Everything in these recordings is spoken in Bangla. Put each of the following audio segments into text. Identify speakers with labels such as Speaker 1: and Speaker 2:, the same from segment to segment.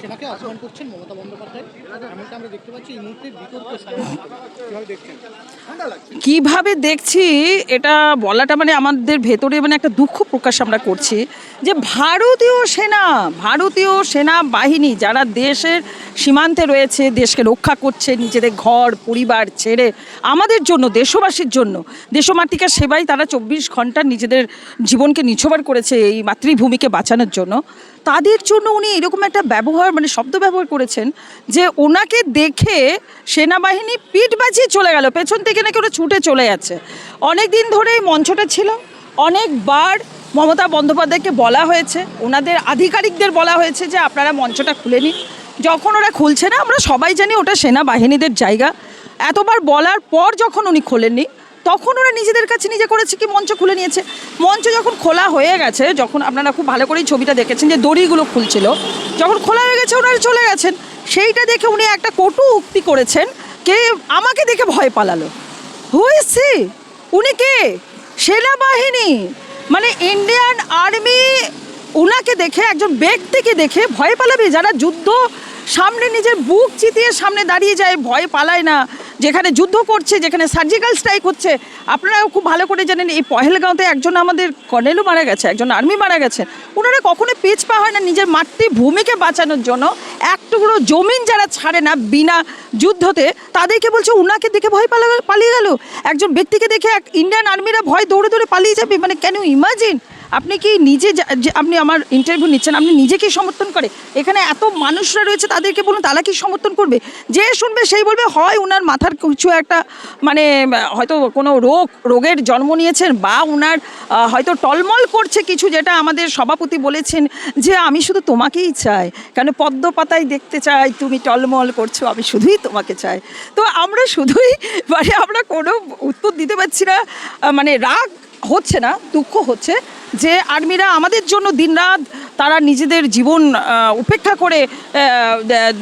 Speaker 1: সেনাকে অপমান করছেন মমতা বন্দ্যোপাধ্যায়। এমনটা আমরা দেখতে পাচ্ছি এই মুহূর্তে বিতর্ক কীভাবে
Speaker 2: দেখছি, এটা বলাটা মানে আমাদের ভেতরে মানে একটা দুঃখ প্রকাশ আমরা করছি যে ভারতীয় সেনা ভারতীয় সেনা বাহিনী যারা দেশের সীমান্তে রয়েছে, দেশকে রক্ষা করছে, নিজেদের ঘর, পরিবার ছেড়ে আমাদের জন্য, দেশবাসীর জন্য দেশমাতৃকার সেবাই তারা চব্বিশ ঘণ্টা নিজেদের জীবনকে নিছবার করেছে এই মাতৃভূমিকে বাঁচানোর জন্য, তাদের জন্য উনি এরকম একটা ব্যবহার মানে শব্দ ব্যবহার করেছেন যে ওনাকে দেখে সেনাবাহিনী পিঠ বাজিয়ে চলে গেল, পেছন থেকে নাকি ওরা ছুটে চলে যাচ্ছে। অনেক দিন ধরে এই মঞ্চটা ছিল, অনেকবার মমতা বন্দ্যোপাধ্যায়কে বলা হয়েছে, ওনাদের আধিকারিকদের বলা হয়েছে যে আপনারা মঞ্চটা খুলে নিন। যখন ওরা খুলছে না, আমরা সবাই জানি ওটা সেনাবাহিনীদের জায়গা। এতবার বলার পর যখন উনি খোলেননি তখন ওরা নিজেদের কাছে নিজে করেছে কি মঞ্চ খুলে নিয়েছে। মঞ্চ যখন খোলা হয়ে গেছে, যখন আপনারা খুব ভালো করেই ছবিটা দেখেছেন যে দড়িগুলো খুলছিল, যখন খোলা হয়ে গেছে ওনারা চলে গেছেন। সেইটা দেখে উনি একটা কটু উক্তি করেছেন, কে আমাকে দেখে ভয় পালালো। হয়েছে উনি কে? সেনাবাহিনী। মানে ইন্ডিয়ান আর্মি ওনাকে দেখে, একজন ব্যক্তিকে দেখে ভয় পালাবে। যারা যুদ্ধ সামনে নিজের বুক চিতিয়ে সামনে দাঁড়িয়ে যায়, ভয় পালায় না। যেখানে যুদ্ধ করছে, যেখানে সার্জিক্যাল স্ট্রাইক হচ্ছে, আপনারাও খুব ভালো করে জানেন, এই পহেলগাঁওতে একজন আমাদের কর্নেলও মারা গেছে, একজন আর্মি মারা গেছে। ওনারা কখনো পিছ পা হয় না, নিজের মাতৃভূমিকে বাঁচানোর জন্য। এক টুকরো জমিন যারা ছাড়ে না বিনা যুদ্ধতে, তাদেরকে বলছে ওনাকে দেখে ভয় পালা, পালিয়ে গেল। একজন ব্যক্তিকে দেখে এক ইন্ডিয়ান আর্মিরা ভয় দৌড়ে দৌড়ে পালিয়ে যাবে। মানে ক্যান ইউ ইমাজিন আপনি কি নিজে আপনি আমার ইন্টারভিউ নিচ্ছেন, আপনি নিজেকেই সমর্থন করে? এখানে এত মানুষরা রয়েছে, তাদেরকে বলুন, তারা কি সমর্থন করবে? যে শুনবে, সেই বলবে, হয় ওনার মাথার কিছু একটা মানে হয়তো কোনো রোগ, রোগের জন্ম নিয়েছেন, বা ওনার হয়তো টলমল করছে কিছু, যেটা আমাদের সভাপতি বলেছেন যে, আমি শুধু তোমাকেই চাই। কেন পদ্ম পাতায় দেখতে চাই, তুমি টলমল করছ, আমি শুধুই তোমাকে চাই। তো আমরা শুধুই মানে আমরা কোনো উত্তর দিতে পারছি না মানে রাগ হচ্ছে না, দুঃখ হচ্ছে যে আর্মিরা আমাদের জন্য দিনরাত তারা নিজেদের জীবন উপেক্ষা করে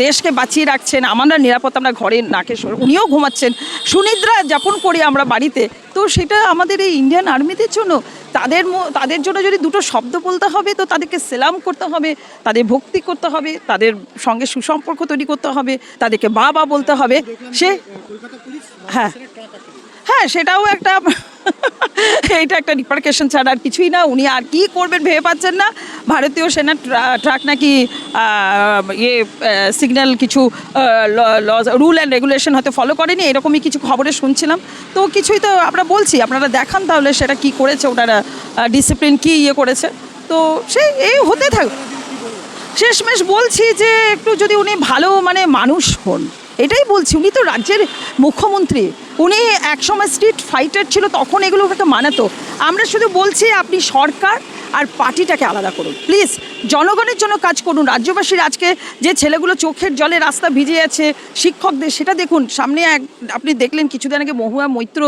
Speaker 2: দেশকে বাঁচিয়ে রাখছেন আমরা নিরাপদ আমরা ঘরে নাকে উনিও ঘুমাচ্ছেন, সুনিদ্রা যাপন করি আমরা বাড়িতে। তো সেটা আমাদের এই ইন্ডিয়ান আর্মিদের জন্য, তাদের তাদের জন্য যদি দুটো শব্দ বলতে হবে, তো তাদেরকে সেলাম করতে হবে, তাদের ভক্তি করতে হবে, তাদের সঙ্গে সুসম্পর্ক তৈরি করতে হবে, তাদেরকে বাবা বলতে হবে। সে হ্যাঁ। হ্যাঁ সেটাও একটা এইটা একটা রিপার্কেশন ছাড়া আর কিছুই না। উনি আর কি করবেন ভেবে পাচ্ছেন না। ভারতীয় সেনা ট্রা- ট্রাক নাকি ইয়ে সিগন্যাল কিছু রুল অ্যান্ড রেগুলেশন হয়তো ফলো করেনি। এরকমই কিছু খবরে শুনছিলাম। তো কিছুই তো আমরা বলছি, আপনারা দেখান তাহলে সেটা কি করেছে, ওনারা ডিসিপ্লিন কি ইয়ে করেছে। তো সেই এই হতে থাক। শেষমেশ বলছি যে একটু যদি উনি ভালো মানে মানুষ হন এটাই বলছি, উনি তো রাজ্যের মুখ্যমন্ত্রী। উনি একসময় স্ট্রিট ফাইটার ছিল, তখন এগুলো ওকে মানাতো। আমরা শুধু বলছি আপনি সরকার আর পার্টিটাকে আলাদা করুন। প্লিজ জনগণের জন্য কাজ করুন। রাজ্যবাসীর আজকে যে ছেলেগুলো চোখের জলে রাস্তা ভিজে আছে, শিক্ষকদের, সেটা দেখুন। সামনে এক, আপনি দেখলেন কিছুদিন আগে মহুয়া মৈত্র,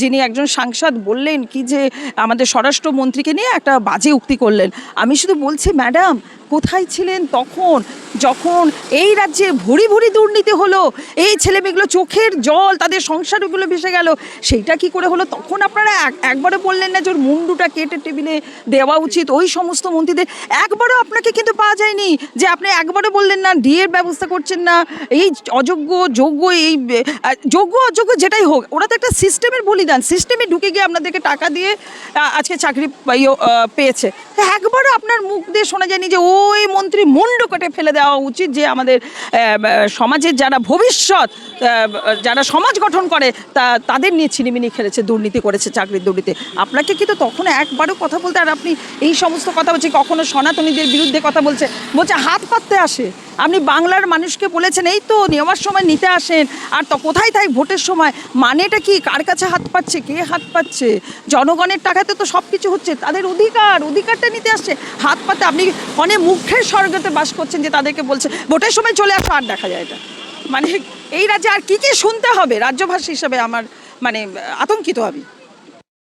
Speaker 2: যিনি একজন সাংসদ, বললেন কি যে আমাদের স্বরাষ্ট্রমন্ত্রীকে নিয়ে একটা বাজে উক্তি করলেন। আমি শুধু বলছি, ম্যাডাম, কোথায় ছিলেন তখন? যখন এই রাজ্যে ভুরি ভুরি দুর্নীতি হলো এই ছেলেমেয়েগুলো চোখের জল তাদের সংসারগুলো ভেসে গেল সেইটা কি করে হলো? তখন আপনারা এক- একবারে বললেন না যে ওর মুন্ডুটা কেটে টেবিলে দেওয়া উচিত ওই সমস্ত মন্ত্রীদের। একবারও আপনাকে কিন্তু পাওয়া যায়নি যে আপনি একবারে বললেন না ডিএর ব্যবস্থা করছেন না এই অযোগ্য যোগ্য এই যোগ্য অযোগ্য যেটাই হোক ওরা তো একটা সিস্টেমের বলিদান সিস্টেমে ঢুকে গিয়ে আপনাদেরকে টাকা দিয়ে আজকে চাকরি পাইও, পেয়েছে। একবারও আপনার মুখ দিয়ে শোনা যায়নি যে ওই মন্ত্রী মুন্ড কেটে ফেলে দেওয়া উচিত যে আমাদের সমাজের যারা ভবিষ্যৎ যারা সমাজ গঠন করে, তা, তাদের নিয়ে ছিনিমিনি খেলেছে, দুর্নীতি করেছে, চাকরির দুর্নীতি। আপনাকে কিন্তু তখন একবারও কথা বলতে, আর আপনি এই সমস্ত কথা বলছি কখনো সনাতনীদের বিরুদ্ধে কথা বলছে বলছে হাত পাততে আসে। আপনি বাংলার মানুষকে বলেছেন, এই তো নেওয়ার সময় নিতে আসেন, আর তো কোথায় তাই ভোটের সময়? মানেটা কি? কার কাছে হাত পাচ্ছে? কে হাত পাচ্ছে? জনগণের টাকাতে তো সব কিছু হচ্ছে, তাদের অধিকার, অধিকারটা নিতে আসছে। হাত পাতে আপনি অনেক মুখের স্বর্গতে বাস করছেন যে তাদেরকে বলছে, ভোটের সময় চলে আসো, আর দেখা যায় এটা। মানে এই রাজ্যে আর কী কী শুনতে হবে? রাজ্যভাষী হিসাবে আমার মানে আতঙ্কিত আমি।